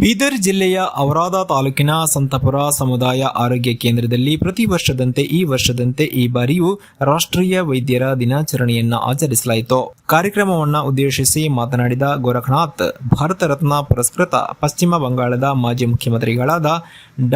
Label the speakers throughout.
Speaker 1: ಬೀದರ್ ಜಿಲ್ಲೆಯ ಔರಾದ ತಾಲೂಕಿನ ಸಂತಪುರ ಸಮುದಾಯ ಆರೋಗ್ಯ ಕೇಂದ್ರದಲ್ಲಿ ಪ್ರತಿ ವರ್ಷದಂತೆ ಈ ವರ್ಷದಂತೆ ಈ ಬಾರಿಯೂ ರಾಷ್ಟ್ರೀಯ ವೈದ್ಯರ ದಿನಾಚರಣೆಯನ್ನು ಆಚರಿಸಲಾಯಿತು. ಕಾರ್ಯಕ್ರಮವನ್ನು ಉದ್ದೇಶಿಸಿ ಮಾತನಾಡಿದ ಗೋರಖನಾಥ್, ಭಾರತ ರತ್ನ ಪುರಸ್ಕೃತ ಪಶ್ಚಿಮ ಬಂಗಾಳದ ಮಾಜಿ ಮುಖ್ಯಮಂತ್ರಿಗಳಾದ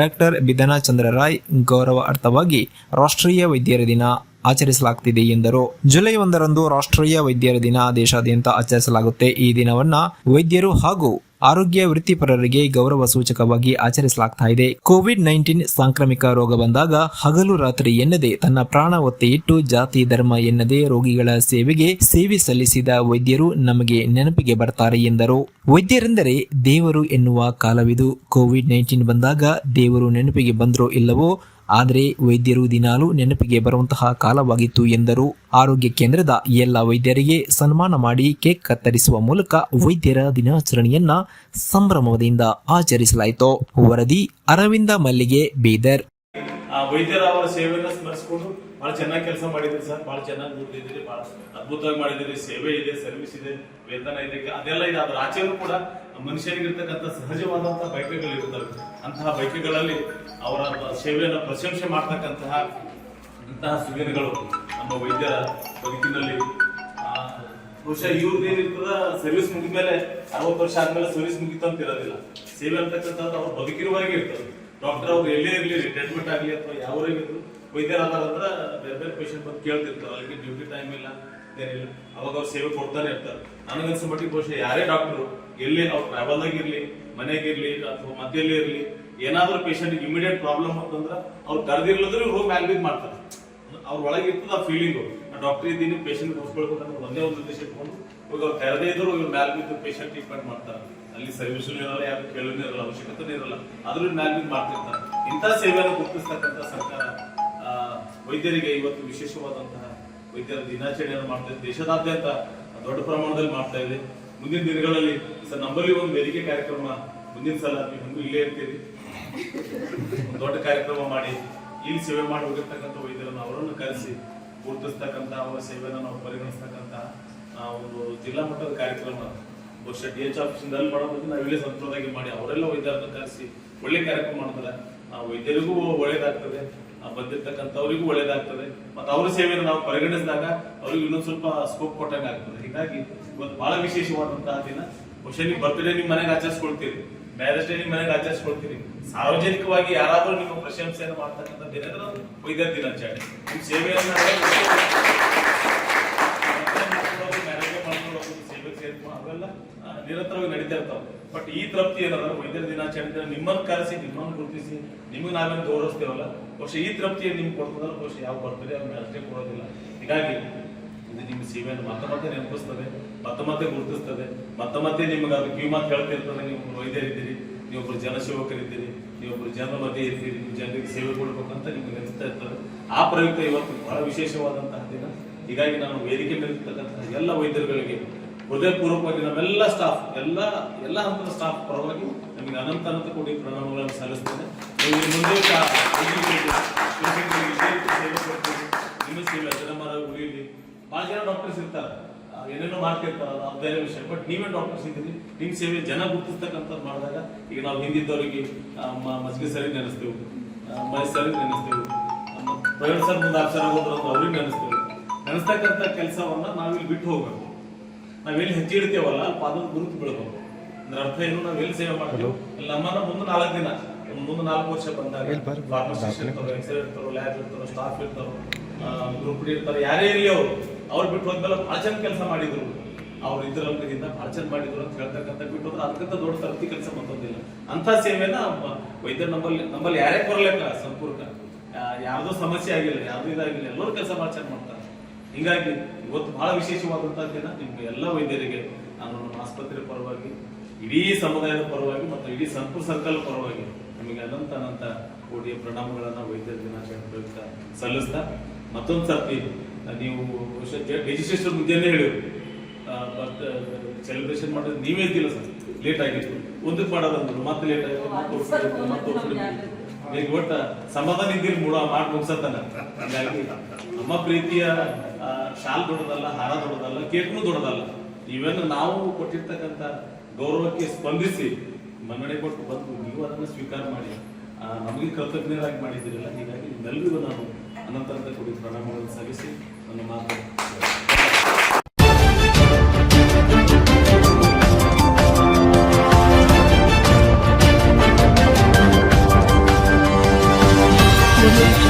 Speaker 1: ಡಾಕ್ಟರ್ ಬಿದನಾ ಚಂದ್ರ ರಾಯ್ ಗೌರವ ಅರ್ಥವಾಗಿ ರಾಷ್ಟ್ರೀಯ ವೈದ್ಯರ ದಿನ ಆಚರಿಸಲಾಗುತ್ತಿದೆ ಎಂದರು. ಜುಲೈ ಒಂದರಂದು ರಾಷ್ಟ್ರೀಯ ವೈದ್ಯರ ದಿನ ದೇಶಾದ್ಯಂತ ಆಚರಿಸಲಾಗುತ್ತೆ. ಈ ದಿನವನ್ನ ವೈದ್ಯರು ಹಾಗೂ ಆರೋಗ್ಯ ವೃತ್ತಿಪರರಿಗೆ ಗೌರವ ಸೂಚಕವಾಗಿ ಆಚರಿಸಲಾಗ್ತಾ ಇದೆ. ಕೋವಿಡ್ ನೈನ್ಟೀನ್ ಸಾಂಕ್ರಾಮಿಕ ರೋಗ ಬಂದಾಗ ಹಗಲು ರಾತ್ರಿ ಎನ್ನದೆ ತನ್ನ ಪ್ರಾಣ ಒತ್ತೆ ಇಟ್ಟು ಜಾತಿ, ಧರ್ಮ ಎನ್ನದೆ ರೋಗಿಗಳ ಸೇವೆಗೆ ಸೇವೆ ಸಲ್ಲಿಸಿದ ವೈದ್ಯರು ನಮಗೆ ನೆನಪಿಗೆ ಬರ್ತಾರೆ ಎಂದರು. ವೈದ್ಯರೆಂದರೆ ದೇವರು ಎನ್ನುವ ಕಾಲವಿದು. ಕೋವಿಡ್ ನೈನ್ಟೀನ್ ಬಂದಾಗ ದೇವರು ನೆನಪಿಗೆ ಬಂದ್ರೋ ಇಲ್ಲವೋ ಆದರೆ ವೈದ್ಯರು ದಿನಾಲು ನೆನಪಿಗೆ ಬರುವಂತಹ ಕಾಲವಾಗಿತ್ತು ಎಂದರು. ಆರೋಗ್ಯ ಕೇಂದ್ರದ ಎಲ್ಲ ವೈದ್ಯರಿಗೆ ಸನ್ಮಾನ ಮಾಡಿ ಕೇಕ್ ಕತ್ತರಿಸುವ ಮೂಲಕ ವೈದ್ಯರ ದಿನಾಚರಣೆಯನ್ನ ಸಂಭ್ರಮದಿಂದ ಆಚರಿಸಲಾಯಿತು. ವರದಿ ಅರವಿಂದ ಮಲ್ಲಿಗೆ, ಬೀದರ್.
Speaker 2: ವೈದ್ಯರ ಅವರ ಸೇವೆಯನ್ನು ಸ್ಮರಿಸಿಕೊಂಡು ಬಹಳ ಚೆನ್ನಾಗಿ ಕೆಲಸ ಮಾಡಿದ್ರಿ ಸರ್, ಬಹಳ ಚೆನ್ನಾಗಿ ದುಡ್ದಿದ್ದೀರಿ ಬಹಳ ಅದ್ಭುತವಾಗಿ ಮಾಡಿದಿರಿ, ಸೇವೆ ಇದೆ ಸರ್ವಿಸ್ ಇದೆ, ವೇತನ ಇದೆ, ಅದೆಲ್ಲ ಇದೆ. ಅದ್ರ ಆಚೆನೂ ಕೂಡ ಮನುಷ್ಯನಿಗಿರ್ತಕ್ಕಂಥ ಸಹಜವಾದಂತಹ ಬಯಕೆಗಳು ಇರ್ತವೆ. ಅಂತಹ ಬೈಕ್ಗಳಲ್ಲಿ ಅವರ ಸೇವೆಯನ್ನು ಪ್ರಶಂಸೆ ಮಾಡ್ತಕ್ಕಂತಹ ಇಂತಹ ಸುದಿನಗಳು ನಮ್ಮ ವೈದ್ಯರ ಬದುಕಿನಲ್ಲಿ. ಬಹುಶಃ ಇವ್ರದ್ದೇನಿರ್ತದ ಸರ್ವಿಸ್ ಮುಗಿದ ಮೇಲೆ ಅರವತ್ತು ವರ್ಷ ಆದ್ಮೇಲೆ ಸರ್ವಿಸ್ ಮುಗಿತು ಅಂತ ಇರೋದಿಲ್ಲ. ಸೇವೆ ಅಂತಕ್ಕಂಥದ್ದು ಅವ್ರ ಬದುಕಿರುವಾಗೆ ಇರ್ತದೆ. ಡಾಕ್ಟರ್ ಅವ್ರು ಎಲ್ಲೇ ಇರಲಿ ರಿಟೈರ್ಮೆಂಟ್ ಆಗಲಿ ಅಥವಾ ಯಾವ ವೈದ್ಯರಾದಾರ ಅಂದ್ರೆ ಬೇರೆ ಬೇರೆ ಪೇಷಂಟ್ ಬಂದು ಕೇಳ್ತಿರ್ತಾರೆ. ಅವ್ರಿಗೆ ಡ್ಯೂಟಿ ಟೈಮ್ ಇಲ್ಲ ಏನಿಲ್ಲ ಅವಾಗ ಅವ್ರು ಸೇವೆ ಕೊಡ್ತಾನೆ ಇರ್ತಾರೆ. ನನಗನ್ಸ ಮಟ್ಟಿಗೆ ಬಹುಶಃ ಯಾರೇ ಡಾಕ್ಟರ್ ಎಲ್ಲಿ ಅವ್ರು ಟ್ರಾವೆಲ್ ಇರ್ಲಿ ಮನೆಗಿರ್ಲಿ ಅಥವಾ ಮಧ್ಯೆಲ್ಲೇ ಇರ್ಲಿ, ಏನಾದ್ರೂ ಪೇಷಂಟ್ ಇಮಿಡಿಯೇಟ್ ಪ್ರಾಬ್ಲಮ್ ಅಂತಂದ್ರ ಅವ್ರು ಕರೆದಿರ್ಲಿದ್ರು ಇವ್ರು ಹೋಗಿ ಮ್ಯಾಲ್ ಬಿದ್ದು ಮಾಡ್ತಾರೆ. ಅವ್ರ ಒಳಗೆ ಇರ್ತದ ಆ ಫೀಲಿಂಗು ಡಾಕ್ಟರ್ ಇದ್ದೀನಿ ಪೇಷಂಟ್ ಉಳಿಸ್ಕೊಳ್ಬೇಕು ಅಂತ ಒಂದೇ ಒಂದು ಉದ್ದೇಶ ಇಟ್ಕೊಂಡು ಇವಾಗ ಅವ್ರು ಕರೆದೇ ಇದ್ರು ಇವ್ರು ಮ್ಯಾಲ್ ಬಿದ್ದು ಪೇಷಂಟ್ ಟ್ರೀಟ್ಮೆಂಟ್ ಮಾಡ್ತಾರೆ. ಅಲ್ಲಿ ಸರ್ವಿಸ್ ಇರಲ್ಲ, ಯಾರು ಕೇಳೋನೇ ಅವಶ್ಯಕತೆ ಇರಲ್ಲ. ಆದ್ರೂ ಮ್ಯಾಲ್ ಮಾಡ್ತಿರ್ತಾರೆ. ಇಂಥ ಸೇವೆಯನ್ನು ಗುರುತಿಸ್ತಕ್ಕಂಥ ಸರ್ಕಾರ ವೈದ್ಯರಿಗೆ ಇವತ್ತು ವಿಶೇಷವಾದಂತಹ ವೈದ್ಯರ ದಿನಾಚರಣೆಯನ್ನು ಮಾಡ್ತಾ ಇದೆ ದೇಶದಾದ್ಯಂತ ದೊಡ್ಡ ಪ್ರಮಾಣದಲ್ಲಿ ಮಾಡ್ತಾ ಇದೆ. ಮುಂದಿನ ದಿನಗಳಲ್ಲಿ ಸರ್ ನಮ್ಮಲ್ಲಿ ಒಂದು ವೇದಿಕೆ ಕಾರ್ಯಕ್ರಮ ಮುಂದಿನ ಸಲ ನೀವು ಹಂಗೂ ಇಲ್ಲೇ ಇರ್ತೀರಿ. ದೊಡ್ಡ ಕಾರ್ಯಕ್ರಮ ಮಾಡಿ ಇಲ್ಲಿ ಸೇವೆ ಮಾಡಿ ಹೋಗಿರ್ತಕ್ಕಂಥ ವೈದ್ಯರನ್ನು ಅವರನ್ನು ಕರೆಸಿ ಗುರುತಿಸ್ತಕ್ಕಂಥ ಅವರ ಸೇವೆಯನ್ನು ನಾವು ಪರಿಗಣಿಸ್ತಕ್ಕಂಥ ಆ, ಒಂದು ಜಿಲ್ಲಾ ಮಟ್ಟದ ಕಾರ್ಯಕ್ರಮ ಬಹುಶಃ ಡಿ ಎಚ್ ಆಫೀಸಿಂದ ಅಲ್ಲಿ ಮಾಡೋದಕ್ಕೆ ಇಲ್ಲೇ ಸಂತೋಷವಾಗಿ ಮಾಡಿ ಅವರೆಲ್ಲ ವೈದ್ಯರನ್ನು ಕರೆಸಿ ಒಳ್ಳೆ ಕಾರ್ಯಕ್ರಮ ಮಾಡ್ತಾರೆ. ವೈದ್ಯರಿಗೂ ಒಳ್ಳೇದಾಗ್ತದೆ. ಬಂದಿರ್ತಕ್ಕಂಥವರಿಗೂ ಒಳ್ಳೇದಾಗ್ತದೆ. ಮತ್ತೆ ಅವರ ಸೇವೆಯನ್ನು ನಾವು ಪರಿಗಣಿಸಿದಾಗ ಅವ್ರಿಗೆ ಇನ್ನೊಂದು ಸ್ವಲ್ಪ ಸ್ಕೋಪ್ ಕೊಟ್ಟಂಗೆ ಆಗ್ತದೆ. ಹೀಗಾಗಿ ಇವತ್ತು ಬಹಳ ವಿಶೇಷವಾದಂತಹ ದಿನ. ಬಹುಶಃ ನೀವು ಬರ್ತ್ಡೇ ನಿಮ್ಮ ಮನೆಗೆ ಆಚರಿಸ್ಕೊಳ್ತೀರಿ. ಮ್ಯಾರೇಜ್ ಡೇ ನಿಮ್ಮ ಮನೆಗೆ ಆಚರಿಸ್ಕೊಳ್ತೀರಿ. ಸಾರ್ವಜನಿಕವಾಗಿ ಯಾರಾದರೂ ನಿಮ್ಮ ಪ್ರಶಂಸೆಯನ್ನು ಮಾಡ್ತಕ್ಕಂಥ ದಿನ ವೈದ್ಯರ ದಿನಾಚರಣೆ. ನಿಮ್ಮ ಸೇವೆಯನ್ನ ಮ್ಯಾರೇಜ್ ಮಾಡ್ಕೊಳ್ಳೋದು ಸೇವೆ ಸೇರ್ಕೊಂಡು ಅವೆಲ್ಲ ಆ, ನಿರಂತರವಾಗಿ ನಡೀತಾ ಇರ್ತಾವೆ. ಬಟ್ ಈ ತೃಪ್ತಿ ಏನದ ವೈದ್ಯರ ದಿನಾಚರಣೆ ದಿನ ನಿಮ್ಮನ್ನು ಕರೆಸಿ, ನಿಮ್ಮನ್ನು ಗುರುತಿಸಿ, ನಿಮಗೆ ನಾವೇನು ಗೌರವಿಸ್ತೇವಲ್ಲ, ಬಹುಶಃ ಈ ತೃಪ್ತಿಯನ್ನು ನಿಮ್ಗೆ ಕೊಡ್ತದಲ್ಲ ಬಹುಶಃ ಯಾವ ಬರ್ತದೆ ಅವ್ರನ್ನ ಅಷ್ಟೇ ಕೊಡೋದಿಲ್ಲ. ಹೀಗಾಗಿ, ಇದು ನಿಮ್ಮ ಸೇವೆಯನ್ನು ಮತ್ತೆ ಮತ್ತೆ ನೆನಪಿಸ್ತದೆ, ಮತ್ತೆ ಮತ್ತೆ ಗುರುತಿಸ್ತದೆ, ಮತ್ತೆ ಮತ್ತೆ ನಿಮ್ಗೆ ಅದು ಕಿವಿ ಮಾತು ಹೇಳ್ತಿರ್ತದೆ ನೀವು ವೈದ್ಯರಿದ್ದೀರಿ ನೀವೊಬ್ರು ಜನಸೇವಕರಿದ್ದೀರಿ ನೀವೊಬ್ರು ಜನರ ಮಧ್ಯೆ ಇರ್ತೀರಿ, ನೀವು ಜನರಿಗೆ ಸೇವೆ ಕೊಡ್ಬೇಕಂತ ನಿಮ್ಗೆ ನೆನಪಿಸ್ತಾ ಇರ್ತದೆ. ಆ ಪ್ರಯುಕ್ತ ಇವತ್ತು ಬಹಳ ವಿಶೇಷವಾದಂತಹ ದಿನ. ಹೀಗಾಗಿ ನಾನು ವೇದಿಕೆ ಮೇಲಿರ್ತಕ್ಕಂತಹ ಎಲ್ಲ ವೈದ್ಯರುಗಳಿಗೆ ಹೃದಯಪೂರ್ವಕವಾಗಿ ನಮ್ಮೆಲ್ಲ ಸ್ಟಾಫ್ ಎಲ್ಲ ಎಲ್ಲ ಹಂತದ ಸ್ಟಾಫ್ ಪರವಾಗಿ ನಿಮಗೆ ಅನಂತ ಅನಂತ ಕೋಟಿ ಪ್ರಣಾಮಗಳನ್ನು ಸಲ್ಲಿಸ್ತೇನೆ. ನೀವು ಮುಂದೆ. ನಿಮ್ಮ ಸೇವೆ ಉಳಿಯಲಿ ಜನ ಡಾಕ್ಟರ್ಸ್ ಇರ್ತಾರೆ. ಏನೇನೋ ಮಾಡ್ತಿರ್ತಾರೆ, ಅದು ಬೇರೆ ವಿಷಯ. ಬಟ್ ನೀವೇ ಡಾಕ್ಟರ್ಸ್ ಇದ್ದೀರಿ? ನಿಮ್ಮ ಸೇವೆ ಜನ ಗುರುತಿಸ್ತಕ್ಕಂಥದ್ದು ಮಾಡಿದಾಗ ಈಗ ನಾವು ಹಿಂದಿದ್ದವರಿಗೆ ಮಜ್ಗೆ ಸರಿ ನೆನೆಸ್ತೇವೆ. ಮೈ ಸರಿ ನೆನೆಸ್ತೇವೆ. ಪ್ರೈವೇಟ್ ಸರ್ ಮುಂದೆ ಆಫೀಸರ್ ಆಗೋದ್ರ ಅವ್ರಿಗೆ ನೆನೆಸ್ತೇವೆ. ನೆನೆಸ್ತಕ್ಕಂಥ ಕೆಲಸವನ್ನ ನಾವಿಲ್ಲಿ ಬಿಟ್ಟು ಹೋಗ್ಬೇಕು. ನಾವೆಲ್ಲಿ ಹೆಜ್ಜೆ ಇಡ್ತೇವಲ್ಲ ಪಾದದ ಗುರುತು ಬೀಳ್ಬೇಕು ಅಂದ್ರೆ ಅರ್ಥ ಏನು? ನಾವ್ ಎಲ್ಲಿ ಸೇವೆ ಮಾಡ್ತೀವಿ? ನಮ್ಮನ್ನ ಮುಂದೆ ನಾಲ್ಕು ದಿನ. ಒಂದು ಮುಂದೆ ನಾಲ್ಕು ವರ್ಷ ಬಂದಾಗ ಫಾರ್ಮಸಿಸ್ಟ್ ಇರ್ತಾರೋ ಎಕ್ಸರ್ ಇರ್ತಾರೋ ಲ್ಯಾಬ್ ಇರ್ತಾರೋ ಸ್ಟಾಫ್ ಇರ್ತಾರೋ ಗ್ರೂಪ್ ಡಿ ಇರ್ತಾರೆ ಯಾರೇ ಇರಲಿ ಅವರು. ಅವ್ರು ಬಿಟ್ಟು ಹೋದ್ಮೇಲೆ ಭಾಳ ಚಂದ ಕೆಲಸ ಮಾಡಿದ್ರು. ಅವ್ರು ಇದ್ರಲ್ಲಿಂದ ಭಾಳ ಚಂದ ಮಾಡಿದ್ರು ಅಂತ ಹೇಳ್ತಕ್ಕಂಥ ಬಿಟ್ಟು ಹೋದ್ರೆ ಅದಕ್ಕಿಂತ ದೊಡ್ಡ ತೃಪ್ತಿ ಕೆಲಸ ಮತ್ತೊಂದಿಲ್ಲ. ಅಂತ ಸೇವೆನ ವೈದ್ಯರು ನಮ್ಮಲ್ಲಿ ನಮ್ಮಲ್ಲಿ ಯಾರೇ ಬರ್ಲಿಕ್ಕ ಸಂಪೂರ್ಣ. ಯಾರ್ದೋ ಸಮಸ್ಯೆ ಆಗಿಲ್ಲ ಯಾರ್ದು ಇದಾಗಿಲ್ಲ ಎಲ್ಲರೂ ಕೆಲಸ ಭಾಳ ಚೆನ್ನಾಗಿ ಮಾಡ್ತಾರೆ. ಹೀಗಾಗಿ ಇವತ್ತು ಬಹಳ ವಿಶೇಷವಾದಂತಹ ದಿನ. ನಿಮ್ಗೆ ಎಲ್ಲ ವೈದ್ಯರಿಗೆ ನಾನು ನಮ್ಮ ಆಸ್ಪತ್ರೆ ಪರವಾಗಿ, ಇಡೀ ಸಮುದಾಯದ ಪರವಾಗಿ ಮತ್ತು ಇಡೀ ಸಂಪೂರ್ ಸರ್ಕಲ್ ಪರವಾಗಿ ನಿಮಗೆ ಅನಂತ ಅನಂತ ಕೋಟಿಯ ಪ್ರಣಾಮಗಳನ್ನು ವೈದ್ಯರ ದಿನಾಚರಣೆ ಪ್ರಯುಕ್ತ ಸಲ್ಲಿಸ್ತಾ, ಮತ್ತೊಂದು ಸರ್ತಿ ನೀವು ರಿಜಿಸ್ಟ್ರೇಷನ್ ಮುಂಜಾನೆ ಹೇಳಿದ್ರು. ಬಟ್ ಸೆಲೆಬ್ರೇಷನ್ ಮಾಡೋದು ನೀವೇ ಇದ್ದಿಲ್ಲ ಸರ್. ಲೇಟ್ ಆಗಿತ್ತು. ಒಂದಕ್ಕೆ ಮಾಡೋದಂದ್ರು ಮತ್ತೆ ಲೇಟ್ ಆಯ್ತು ಮತ್ತೆ. ಈಗ ಒಟ್ಟ ಸಮಾಧಾನ ಇದ್ದಿಲ್ಲ ಮೂಡ ಮಾಡಿ ಮುಗಿಸತ್ತಾನ? ಹೀಗಾಗಿ ನಮ್ಮ ಪ್ರೀತಿಯ ಶಾಲ್ ದೊಡ್ಡದಲ್ಲ ಹಾರ ದೊಡ್ಡದಲ್ಲ ಕೇಕ್ನು ದೊಡ್ಡದಲ್ಲ. ಇವೆಲ್ಲ ನಾವು ಕೊಟ್ಟಿರ್ತಕ್ಕಂಥ ಗೌರವಕ್ಕೆ ಸ್ಪಂದಿಸಿ ಮನ್ನಣೆ ಕೊಟ್ಟು ಬಂದು ನೀವು ಅದನ್ನು ಸ್ವೀಕಾರ ಮಾಡಿ ನಮಗೆ ಕೃತಜ್ಞರಾಗಿ ಮಾಡಿದ್ದೀರಲ್ಲ ಹೀಗಾಗಿ ನಿಮ್ಮೆಲ್ಲರಿಗೂ ನಾನು ಅನಂತರಂತ ಕೂಡಿ ಪ್ರಣಾಮಗಳನ್ನು ಸಲ್ಲಿಸಿ ನನ್ನ ಮಾತು Thank you.